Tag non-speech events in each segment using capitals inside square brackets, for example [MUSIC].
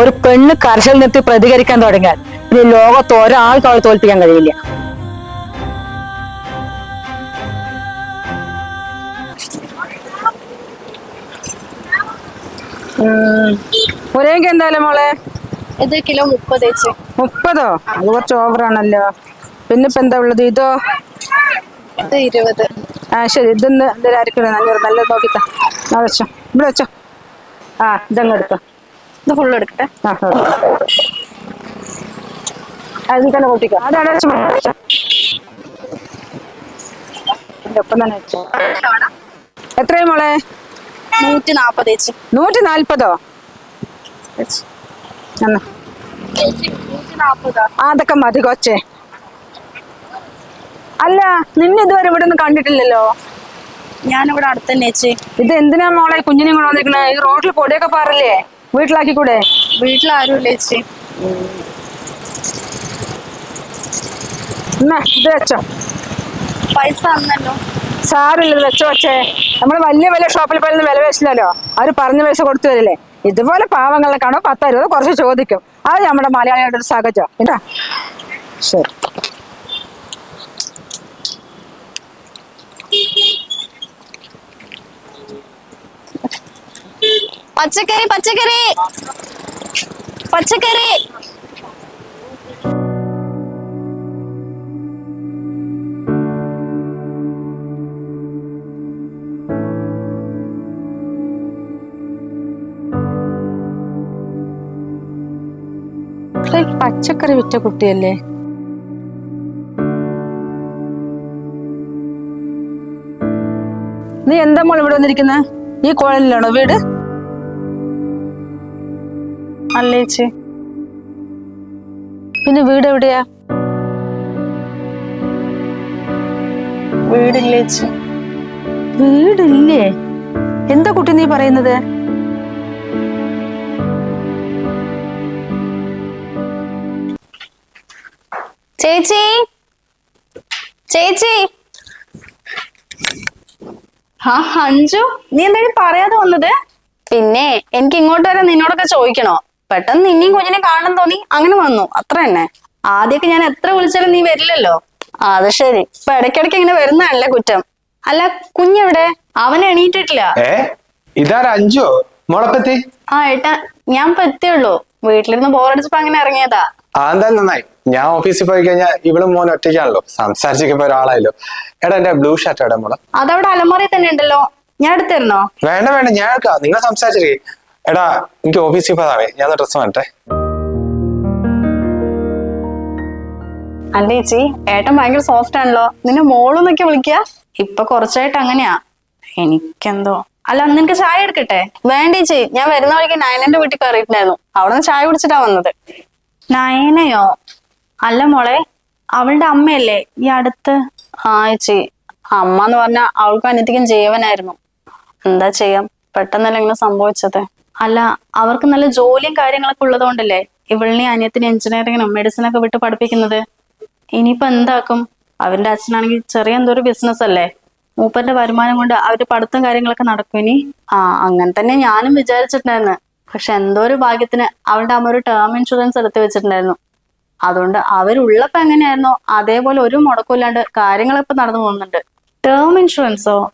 ഒരു പെണ്ണ് കർഷകർ നിർത്തി പ്രതികരിക്കാൻ തുടങ്ങിയാൽ പിന്നെ ലോകത്ത് ഒരാൾക്ക് അവളെ തോൽപ്പിക്കാൻ കഴിയില്ല. ഒരേക്ക് എന്തായാലും മോളെ? ഇത് കിലോ മുപ്പത് മുപ്പതോ? അത് കുറച്ച് ഓവറാണല്ലോ. പിന്നെ ഇപ്പൊ എന്താ ഉള്ളത്? ഇതോ? ഇത് ഇരുപത്. ആ ശരി. ഇതൊന്ന് എന്തായാലും ആയിരിക്കും നല്ല നല്ലത് നോക്കിത്താ. വെച്ചോ. ഇവിടെ വെച്ചോ. ആ ഇതങ്ങ് എടുത്തോ. ഇത് ഫുൾ എടുക്കട്ടെ? ആ ആ ഇതിൽ തന്നെ കൂട്ടിക്കോ അതാണ് വെച്ചോ വെച്ചോ. ഇതിന്റെ ഒപ്പം തന്നെ വെച്ചോ. എത്രയും മോളെ? നൂറ്റി നാപ്പത് ചേച്ചി. നൂറ്റി നാൽപ്പതോ അതൊക്കെ മതി കൊച്ചേ. അല്ല നിന്നെ ഇതുവരെ ഇവിടെ ഒന്നും കണ്ടിട്ടില്ലല്ലോ? ഞാനിവിടെ അടുത്തന്നെ ചേച്ചി. ഇത് എന്തിനാ മോളെ കുഞ്ഞിനെ കൊണ്ടുവന്നിരിക്കണേ ഈ റോഡിൽ പൊടിയൊക്കെ പാറില്ലേ? വീട്ടിലാക്കി കൂടെ വീട്ടിലാരും ഇല്ല ചേച്ചി. എന്നാ ഇത് വെച്ചോ. പൈസ തന്നല്ലോ. സാറില്ലല്ലോ വെച്ചോ വെച്ചേ. നമ്മൾ വലിയ വലിയ ഷോപ്പിൽ പോയി വില വെച്ചില്ലല്ലോ അവർ പറഞ്ഞ പൈസ കൊടുത്തു വരില്ലേ ഇതുപോലെ പാവങ്ങളെ കാണോ പത്ത് കുറച്ച് ചോദിക്കും. അത് നമ്മുടെ മലയാളികളുടെ ഒരു സഹജം. കേട്ടാ? ശരി. പച്ചക്കറി പച്ചക്കറി. പച്ചക്കറി. പച്ചക്കറി വിറ്റ കുട്ടിയല്ലേ? നീ എന്താ മോൾ ഇവിടെ വന്നിരിക്കുന്നത് ഈ കോളനിലാണോ വീട്? അല്ല ചേച്ചി പിന്നെ വീട് എവിടെയാ? വീടില്ലേച്ചി. വീടില്ലേ? എന്താ കുട്ടി നീ പറയുന്നത്? ചേച്ചി? ചേച്ചി? ആ അഞ്ചു നീ എന്തെങ്കിലും പറയാതെ വന്നത്? പിന്നെ എനിക്ക് ഇങ്ങോട്ട് വരെ നിന്നോടൊക്കെ ചോദിക്കണോ? പെട്ടെന്ന് നിന്നെയും കുഞ്ഞിനെ കാണാൻ തോന്നി അങ്ങനെ വന്നു. അത്ര തന്നെ. ആദ്യമൊക്കെ ഞാൻ എത്ര വിളിച്ചാലും നീ വരില്ലല്ലോ. അത് ശരി. ഇപ്പൊ ഇടയ്ക്കിടയ്ക്ക് ഇങ്ങനെ വരുന്നതല്ലേ കുറ്റം. അല്ല കുഞ്ഞെവിടെ? അവൻ എണീറ്റിട്ടില്ല. ഇതാരാ അഞ്ചോ? മോളെപ്പത്തി ആ ഏട്ടാ ഞാൻ ഇപ്പൊ എത്തിയുള്ളൂ. വീട്ടിലിരുന്ന് ബോറടിച്ചപ്പോ അങ്ങനെ ഇറങ്ങിയതാ. ആ എന്തായാലും നന്നായി. ഞാൻ ഓഫീസിൽ പോയി കഴിഞ്ഞാൽ ഇവളും മോൻ ഒറ്റയ്ക്കാണല്ലോ. സംസാരിച്ചൊക്കെ ഒരാളായല്ലോ. എടാ എന്റെ ബ്ലൂ ഷർട്ട് എടാ മോളെ അതവിടെ അലമാറി തന്നെ ഉണ്ടല്ലോ. ഞാൻ എടുത്തിരുന്നോ? വേണ്ട വേണ്ട ഞാൻ എടുക്കാം. നിങ്ങൾ സംസാരിച്ചിരിക്കേ. എടാ എനിക്ക് ഓഫീസിൽ പോകാവേ ഞാൻ ഡ്രസ്സ് മാറ്റേ അല്ല ചേച്ചി ഏട്ടൻ ഭയങ്കര സോഫ്റ്റ് ആണല്ലോ. നിന്നെ മോളെന്നൊക്കെ വിളിക്കുക ഇപ്പൊ കുറച്ചായിട്ട് അങ്ങനെയാ. എനിക്കെന്തോ. അല്ല അന്ന് എനിക്ക് ചായ എടുക്കട്ടെ? വേണ്ട ചേച്ചി ഞാൻ വരുന്ന വഴിക്ക് നയനന്റെ വീട്ടിൽ കയറിയിട്ടുണ്ടായിരുന്നു. അവിടെ നിന്ന് ചായ കുടിച്ചിട്ടാ വന്നത്. നയനയോ? അല്ല മോളെ അവളുടെ അമ്മയല്ലേ ഈ അടുത്ത്? ആ ചേച്ചി അമ്മ എന്ന് പറഞ്ഞാൽ അവൾക്കും അനിയത്തിക്കും ജീവനായിരുന്നു. എന്താ ചെയ്യാം? പെട്ടെന്നല്ല ഇങ്ങനെ സംഭവിച്ചത്? അല്ല അവർക്ക് നല്ല ജോലിയും കാര്യങ്ങളൊക്കെ ഉള്ളതുകൊണ്ടല്ലേ ഇവളിനെ അനിയത്തിന് എഞ്ചിനീയറിങ്ങിനും മെഡിസിനൊക്കെ വിട്ട് പഠിപ്പിക്കുന്നത്? ഇനിയിപ്പോ എന്താക്കും? അവന്റെ അച്ഛനാണെങ്കിൽ ചെറിയ എന്തോ ഒരു ബിസിനസ് അല്ലേ? മൂപ്പന്റെ വരുമാനം കൊണ്ട് അവർ പഠിത്തം കാര്യങ്ങളൊക്കെ നടക്കും ഇനി. ആ അങ്ങനെ തന്നെ ഞാനും വിചാരിച്ചിട്ടുണ്ടായിരുന്നു. പക്ഷെ എന്തോ ഒരു ഭാഗ്യത്തിന് അവളുടെ അമ്മ ഒരു ടേം ഇൻഷുറൻസ് എടുത്ത് വെച്ചിട്ടുണ്ടായിരുന്നു. അതുകൊണ്ട് അവരുള്ളപ്പോ എങ്ങനെയായിരുന്നോ? അതേപോലെ ഒരു മുടക്കമില്ലാണ്ട് കാര്യങ്ങളൊക്കെ നടന്നു പോകുന്നുണ്ട്. ടേം ഇൻഷുറൻസോ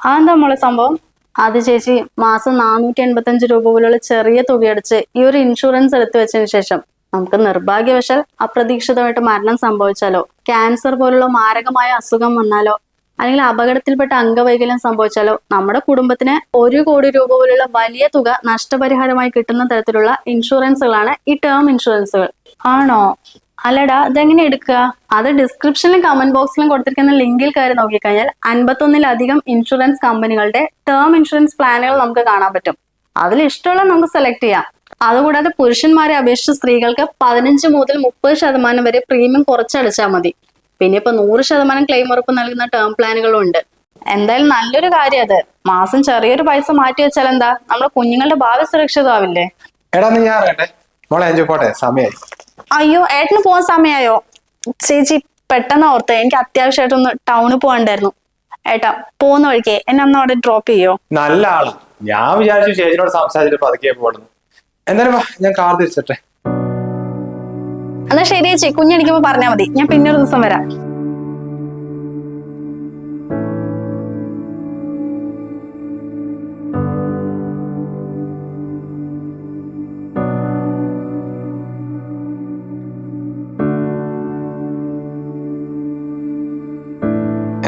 അതെന്താ മോളെ സംഭവം? അത് ചേച്ചി മാസം നാനൂറ്റി എൺപത്തഞ്ച് രൂപ പോലുള്ള ചെറിയ തുക അടിച്ച് ഈ ഒരു ഇൻഷുറൻസ് എടുത്തു വെച്ചതിന് ശേഷം നമുക്ക് നിർഭാഗ്യവശാൽ അപ്രതീക്ഷിതമായിട്ട് മരണം സംഭവിച്ചാലോ? ക്യാൻസർ പോലുള്ള മാരകമായ അസുഖം വന്നാലോ? അല്ലെങ്കിൽ അപകടത്തിൽപ്പെട്ട അംഗവൈകല്യം സംഭവിച്ചാലോ? നമ്മുടെ കുടുംബത്തിന് ഒരു കോടി രൂപ പോലുള്ള വലിയ തുക നഷ്ടപരിഹാരമായി കിട്ടുന്ന തരത്തിലുള്ള ഇൻഷുറൻസുകളാണ് ഈ ടേം ഇൻഷുറൻസുകൾ ആണോ? അല്ലടാ അതെങ്ങനെ എടുക്കുക? അത് ഡിസ്ക്രിപ്ഷനിലും കമന്റ് ബോക്സിലും കൊടുത്തിരിക്കുന്ന ലിങ്കിൽ കയറി നോക്കിക്കഴിഞ്ഞാൽ അൻപത്തൊന്നിലധികം ഇൻഷുറൻസ് കമ്പനികളുടെ ടേം ഇൻഷുറൻസ് പ്ലാനുകൾ നമുക്ക് കാണാൻ പറ്റും. അതിൽ ഇഷ്ടമുള്ള നമുക്ക് സെലക്ട് ചെയ്യാം. അതുകൂടാതെ പുരുഷന്മാരെ അപേക്ഷിച്ച് സ്ത്രീകൾക്ക് പതിനഞ്ച് മുതൽ മുപ്പത് ശതമാനം വരെ പ്രീമിയം കുറച്ചടച്ചാൽ മതി. പിന്നെ ഇപ്പൊ നൂറ് ശതമാനം ക്ലെയിം ഉറപ്പ് നൽകുന്ന ടേം പ്ലാനുകളും ഉണ്ട്. എന്തായാലും നല്ലൊരു കാര്യം അത്. മാസം ചെറിയൊരു പൈസ മാറ്റി വെച്ചാൽ എന്താ? നമ്മുടെ കുഞ്ഞുങ്ങളുടെ ഭാവി സുരക്ഷിതമാവില്ലേ? എടാ നീ ഞാൻ പോട്ടെ. സമയമായി അയ്യോ ഏട്ടന് പോകാൻ സമയമായോ ചേച്ചി പെട്ടെന്ന് ഓർത്ത് എനിക്ക് അത്യാവശ്യമായിട്ടൊന്ന് ടൗണിൽ പോകണ്ടായിരുന്നു ഏട്ടാ പോകുന്ന വഴിക്ക് എന്നെ അന്ന് അവിടെ ഡ്രോപ്പ് ചെയ്യോ? നല്ല ആൾ. ഞാൻ വിചാരിച്ചു ചേച്ചിനോട് സംസാരിച്ചിട്ട് പതുക്കെ പോടുന്നു എന്തായാലും വാ ഞാൻ കാർ തിരിച്ചട്ടെ. എന്നാ ശരി ചേച്ചി. കുഞ്ഞടിക്കുമ്പോ പറഞ്ഞാ മതി. ഞാൻ പിന്നെ ഒരു ദിവസം വരാം.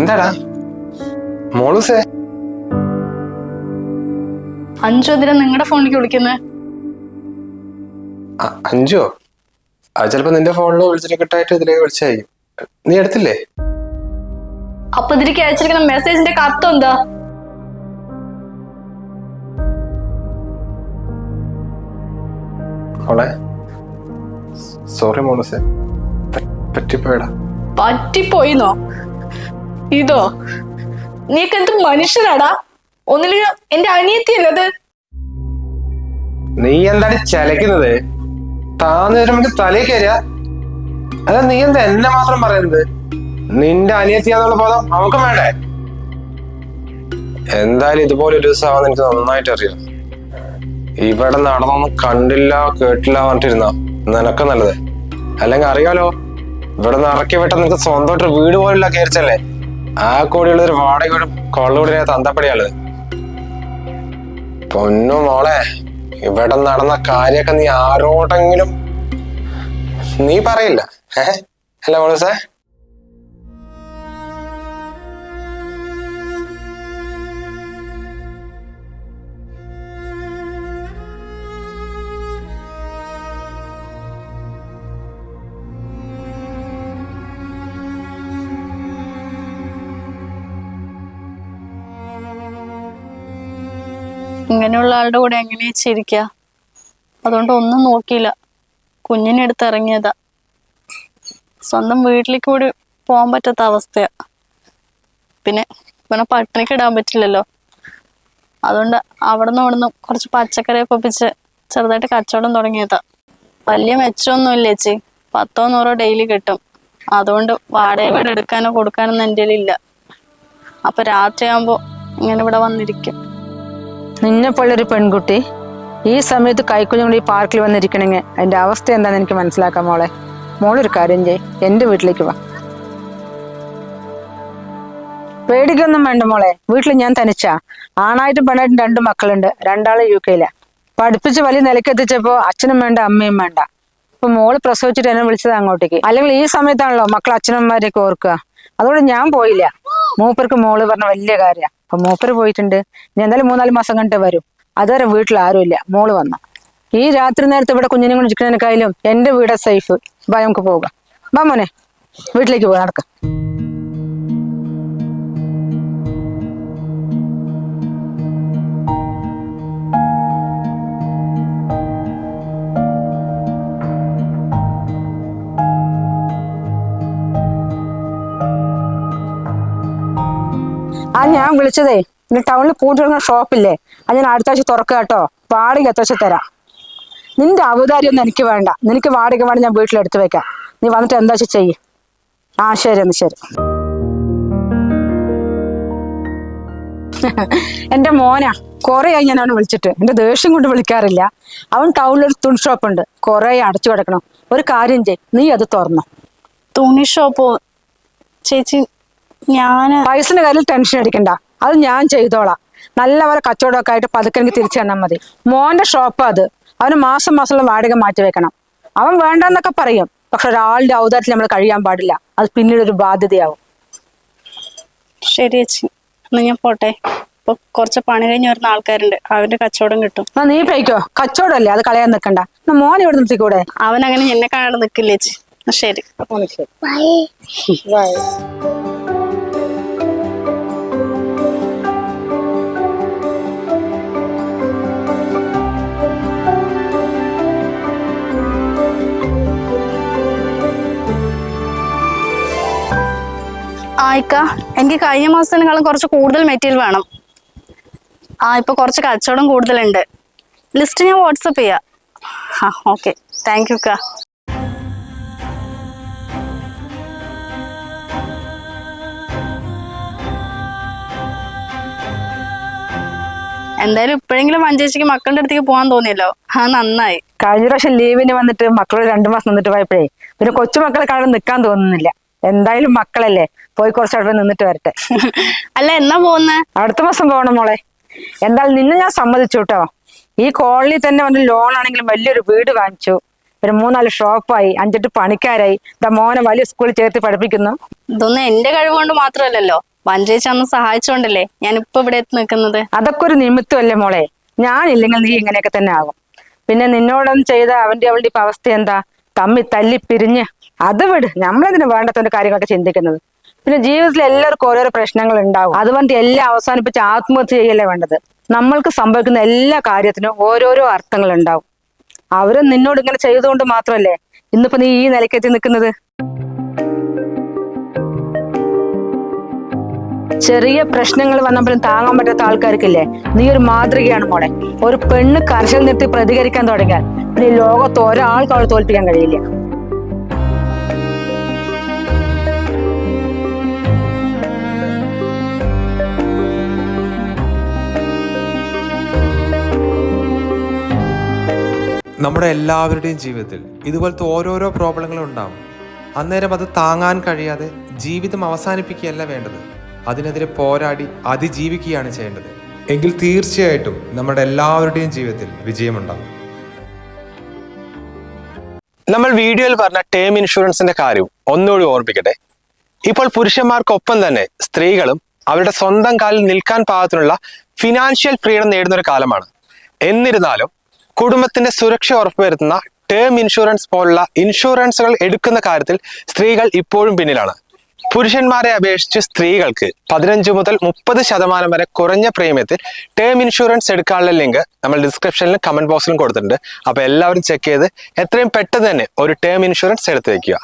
എന്താടാ? മോളൂസേ. അഞ്ചു എന്തിനാ നിങ്ങളുടെ ഫോണിലേക്ക് വിളിക്കുന്നത് അഞ്ചോ? അത് ചിലപ്പോ നിന്റെ ഫോണിലോ വിളിച്ചിട്ട് കിട്ടായിട്ട് ഇതിലേക്ക് വിളിച്ചായിരിക്കും. നീ എടുത്തില്ലേ? അപ്പൊ ഇതിലേക്ക് അയച്ചിരിക്കുന്ന മെസ്സേജിന്റെ കത്ത് എന്താ? മോളെ സോറി മോളൂസേ. പറ്റിപ്പോയടാ. പറ്റിപ്പോയിന്നോ? ഇതോ? നീക്ക് എന്ത് മനുഷ്യനാടാ? ഒന്നിലും എന്റെ അനിയത്തിയല്ലത് നീ എന്താണ് ചലക്കുന്നത് താന്ന് തലേ കയറിയ അല്ല നീ എന്താ എന്നെ മാത്രം പറയുന്നത്? നിന്റെ അനിയത്തിയാന്നുള്ള ബോധം അവക്ക് വേണ്ടേ? എന്തായാലും ഇതുപോലെ ഒരു ദിവസം എനിക്ക് നന്നായിട്ട് അറിയാം. ഇവിടെ നടന്നൊന്നും കണ്ടില്ല കേട്ടില്ല പറഞ്ഞിട്ടിരുന്ന. നിനക്ക് നല്ലത്. അല്ലെങ്കിൽ അറിയാലോ ഇവിടെ നിന്ന് ഇറക്കി വിട്ട നിനക്ക് സ്വന്തമായിട്ട് വീട് പോലുള്ള കയറിച്ചല്ലേ? ആ കോടിയുള്ള ഒരു വാടക വീട് കൊള്ളുകൂടിയ തന്തപ്പടിയാൾ പൊന്നു മോളെ ഇവിടെ നടന്ന കാര്യൊക്കെ നീ ആരോടെങ്കിലും നീ പറയില്ല. ഏ അല്ല മോളൂസേ ഇങ്ങനെയുള്ള ആളുടെ കൂടെ എങ്ങനെയാ ചിരിക്ക? അതുകൊണ്ട് ഒന്നും നോക്കിയില്ല. കുഞ്ഞിനെ എടുത്ത് ഇറങ്ങിയതാ. സ്വന്തം വീട്ടിലേക്ക് കൂടി പോകാൻ പറ്റാത്ത അവസ്ഥയാ. പിന്നെ ഇവനെ പട്ടിണിക്ക് ഇടാൻ പറ്റില്ലല്ലോ. അതുകൊണ്ട് അവിടെ നിന്ന് ഇവിടുന്ന് കുറച്ച് പച്ചക്കറി പൊപ്പിച്ച് ചെറുതായിട്ട് കച്ചവടം തുടങ്ങിയതാ. വലിയ മെച്ചമൊന്നും ഇല്ല ചേച്ചി. പത്തോ നൂറോ ഡെയിലി കിട്ടും. അതുകൊണ്ട് വാടക വീട് എടുക്കാനോ കൊടുക്കാനൊന്നും എന്റെ ഇല്ല. അപ്പൊ രാത്രിയാകുമ്പോ ഇങ്ങനെ ഇവിടെ വന്നിരിക്കും. നിന്നെ പോലൊരു പെൺകുട്ടി ഈ സമയത്ത് കൈക്കുഞ്ഞും കൂടി പാർക്കിൽ വന്നിരിക്കണെങ്കിൽ അതിന്റെ അവസ്ഥ എന്താണെന്ന് എനിക്ക് മനസ്സിലാക്കാം മോളെ. മോളൊരു കാര്യം ചെയ് എന്റെ വീട്ടിലേക്ക് വാ. പേടിക്കൊന്നും വേണ്ട മോളെ വീട്ടിൽ ഞാൻ തനിച്ചാ. ആണായിട്ടും പെണ്ണായിട്ടും രണ്ട് മക്കളുണ്ട് രണ്ടാളും യു കെയിലാ. പഠിപ്പിച്ച് വലിയ നിലക്കെത്തിച്ചപ്പോ അച്ഛനും വേണ്ട അമ്മയും വേണ്ട. ഇപ്പൊ മോൾ പ്രസവിച്ചിട്ട് എന്നെ വിളിച്ചത് അങ്ങോട്ടേക്ക്. അല്ലെങ്കിൽ ഈ സമയത്താണല്ലോ മക്കൾ അച്ഛനമ്മമാരെയൊക്കെ ഓർക്കുക. അതുകൊണ്ട് ഞാൻ പോയില്ല. മൂപ്പർക്ക് മോൾ പറഞ്ഞ വലിയ കാര്യമാണ് അപ്പൊ മൂപ്പര് പോയിട്ടുണ്ട്. ഇനി എന്തായാലും മൂന്നാൽ മാസം കണ്ടിട്ട് വരും. അതുവരെ വീട്ടിൽ ആരും ഇല്ല മോൾ വന്ന. ഈ രാത്രി നേരത്തെ ഇവിടെ കുഞ്ഞിനെ കൊണ്ട് ഇരിക്കുന്നതിനേക്കാളും എന്റെ വീടാ സേഫ് ബാ നമുക്ക് പോകാം. ബാ മോനെ. വീട്ടിലേക്ക് പോകാം നടക്കാം. ആ ഞാൻ വിളിച്ചതേ ഇന്ന് ടൗണിൽ പൂട്ടിടുന്ന ഷോപ്പില്ലേ അത് ഞാൻ അടുത്ത ആഴ്ച തുറക്കുക കേട്ടോ. വാടക എത്ര തരാം. നിന്റെ അവതാരിയൊന്നും എനിക്ക് വേണ്ട. നിനക്ക് വാടക വേണം ഞാൻ വീട്ടിൽ വീട്ടിലെടുത്ത് വെക്കാം. നീ വന്നിട്ട് എന്താ വെച്ചാൽ ചെയ്യ്. ആ ശരി എന്നാ ശരി. [LAUGHS] എന്റെ മോനാ കൊറേ ആയി ഞാൻ അവനെ വിളിച്ചിട്ട്. എന്റെ ദേഷ്യം കൊണ്ട് വിളിക്കാറില്ല. അവൻ ടൗണിൽ ഒരു തുണി ഷോപ്പ് ഉണ്ട്. കുറെ അടച്ചു കിടക്കണം. ഒരു കാര്യം ചെയ് നീ അത് തുറന്നു. തുണി ഷോപ്പോ ചേച്ചി ഞാൻ പൈസന്റെ കാര്യത്തിൽ ടെൻഷൻ അടിക്കണ്ട. അത് ഞാൻ ചെയ്തോളാം. നല്ല പോലെ കച്ചവടമൊക്കെ ആയിട്ട് പതുക്കെ എനിക്ക് തിരിച്ചു തന്നാൽ മതി. മോന്റെ ഷോപ്പ് അത്. അവന് മാസം മാസമുള്ള വാടക മാറ്റി വെക്കണം. അവൻ വേണ്ടെന്നൊക്കെ പറയും. പക്ഷെ ഒരാളുടെ ഔദാര്യത്തിൽ നമ്മൾ കഴിയാൻ പാടില്ല. അത് പിന്നീട് ഒരു ബാധ്യതയാവും. ശരി ചേച്ചി. എന്നാ ഞാൻ പോട്ടെ. ഇപ്പൊ കുറച്ച് പണി കഴിഞ്ഞ് വരുന്ന ആൾക്കാരുണ്ട്. അവന്റെ കച്ചവടം കിട്ടും. ആ നീ കച്ചവടം കച്ചവടമല്ലേ? അത് കളയാൻ നിക്കണ്ട. എന്നാ മോൻ ഇവിടെ നിർത്തിക്കൂടെ? അവൻ അങ്ങനെ എന്നെ കാണാൻ നിക്കില്ല ചേച്ചി? എന്നാ ശരി. ആയിക്ക എനിക്ക് കഴിഞ്ഞ മാസത്തിനേക്കാളും കുറച്ച് കൂടുതൽ മെറ്റീരിയൽ വേണം. ആ ഇപ്പൊ കുറച്ച് കച്ചവടം കൂടുതലുണ്ട്. ലിസ്റ്റ് ഞാൻ വാട്സപ്പ് ചെയ്യാം. ആ ഓക്കെ താങ്ക് യു ഇക്ക എന്തായാലും ഇപ്പോഴെങ്കിലും മഞ്ചേച്ചിക്ക് മക്കളുടെ അടുത്തേക്ക് പോകാൻ തോന്നിയല്ലോ. ആ നന്നായി. കഴിഞ്ഞ പ്രാവശ്യം ലീവിന് വന്നിട്ട് മക്കളോട് രണ്ടു മാസം നിന്നിട്ട് പോയപ്പോഴേ പിന്നെ കൊച്ചുമക്കളെ കാണാൻ നിൽക്കാൻ തോന്നുന്നില്ല. എന്തായാലും മക്കളല്ലേ? പോയി കുറച്ച് അവിടെ നിന്നിട്ട് വരട്ടെ. അല്ല എന്നാ പോകുന്ന അടുത്ത മാസം പോകണം മോളെ. എന്തായാലും നിന്നെ ഞാൻ സമ്മതിച്ചു കേട്ടോ ഈ കോളനി തന്നെ വന്ന് ലോൺ ആണെങ്കിലും വലിയൊരു വീട് വാങ്ങിച്ചു. ഒരു മൂന്നാൽ ഷോപ്പായി അഞ്ചെട്ട് പണിക്കാരായി. ഇതാ മോനെ വലിയ സ്കൂളിൽ ചേർത്ത് പഠിപ്പിക്കുന്നു. ഇതൊന്നും എന്റെ കഴിവുകൊണ്ട് മാത്രമല്ലല്ലോ. വഞ്ചേച്ച അന്ന് സഹായിച്ചോണ്ടല്ലേ ഞാൻ ഇപ്പൊ ഇവിടെ എത്തി നിൽക്കുന്നത്? അതൊക്കെ ഒരു നിമിത്തമല്ലേ മോളെ. ഞാനില്ലെങ്കിൽ നീ ഇങ്ങനെയൊക്കെ തന്നെ ആകും. പിന്നെ നിന്നോടൊന്നും ചെയ്ത അവന്റെ അവളുടെ ഇപ്പൊ അവസ്ഥ എന്താ? തമ്മി തല്ലി പിരിഞ്ഞ് അത് വിട് നമ്മളെന്തിനു വേണ്ടാത്ത കാര്യങ്ങളൊക്കെ ചിന്തിക്കുന്നത്? പിന്നെ ജീവിതത്തിൽ എല്ലാവർക്കും ഓരോരോ പ്രശ്നങ്ങൾ ഉണ്ടാവും. അതുകൊണ്ട് എല്ലാം അവസാനിപ്പിച്ച് ആത്മഹത്യ ചെയ്യല്ലേ വേണ്ടത്? നമ്മൾക്ക് സംഭവിക്കുന്ന എല്ലാ കാര്യത്തിനും ഓരോരോ അർത്ഥങ്ങൾ ഉണ്ടാവും. അവരും നിന്നോട് ഇങ്ങനെ ചെയ്തുകൊണ്ട് മാത്രമല്ലേ? ഇന്നിപ്പോ നീ ഈ നിലയ്ക്കെത്തി നിൽക്കുന്നത്? ചെറിയ പ്രശ്നങ്ങൾ വന്നപ്പോഴും താങ്ങാൻ പറ്റാത്ത ആൾക്കാർക്കില്ലേ? നീ ഒരു മാതൃകയാണ് മോളെ. ഒരു പെണ്ണ് കർശനം നിർത്തി പ്രതികരിക്കാൻ തുടങ്ങിയാൽ പിന്നെ ലോകത്ത് ഒരാൾക്ക് അവൾ തോൽപ്പിക്കാൻ കഴിയില്ല. നമ്മുടെ എല്ലാവരുടെയും ജീവിതത്തിൽ ഇതുപോലത്തെ ഓരോരോ പ്രോബ്ലങ്ങളും ഉണ്ടാവും. അന്നേരം അത് താങ്ങാൻ കഴിയാതെ ജീവിതം അവസാനിപ്പിക്കുകയല്ല വേണ്ടത്. അതിനെതിരെ പോരാടി അതിജീവിക്കുകയാണ് ചെയ്യേണ്ടത്. എങ്കിൽ തീർച്ചയായിട്ടും നമ്മുടെ എല്ലാവരുടെയും ജീവിതത്തിൽ വിജയമുണ്ടാകും നമ്മൾ വീഡിയോയിൽ പറഞ്ഞ ടേം ഇൻഷുറൻസിന്റെ കാര്യം ഒന്നുകൂടി ഓർപ്പിക്കട്ടെ ഇപ്പോൾ പുരുഷന്മാർക്കൊപ്പം തന്നെ സ്ത്രീകളും അവരുടെ സ്വന്തം കാലിൽ നിൽക്കാൻ പാകത്തിനുള്ള ഫിനാൻഷ്യൽ ഫ്രീഡം നേടുന്ന ഒരു കാലമാണ്. എന്നിരുന്നാലും കുടുംബത്തിന്റെ സുരക്ഷ ഉറപ്പുവരുത്തുന്ന ടേം ഇൻഷുറൻസ് പോലുള്ള ഇൻഷുറൻസുകൾ എടുക്കുന്ന കാര്യത്തിൽ സ്ത്രീകൾ ഇപ്പോഴും പിന്നിലാണ്. പുരുഷന്മാരെ അപേക്ഷിച്ച് സ്ത്രീകൾക്ക് പതിനഞ്ച് മുതൽ മുപ്പത് ശതമാനം വരെ കുറഞ്ഞ പ്രീമിയത്തിൽ ടേം ഇൻഷുറൻസ് എടുക്കാനുള്ള ലിങ്ക് നമ്മൾ ഡിസ്ക്രിപ്ഷനിലും കമന്റ് ബോക്സിലും കൊടുത്തിട്ടുണ്ട്. അപ്പോൾ എല്ലാവരും ചെക്ക് ചെയ്ത് എത്രയും പെട്ടെന്ന് തന്നെ ഒരു ടേം ഇൻഷുറൻസ് എടുത്തു വെക്കുക.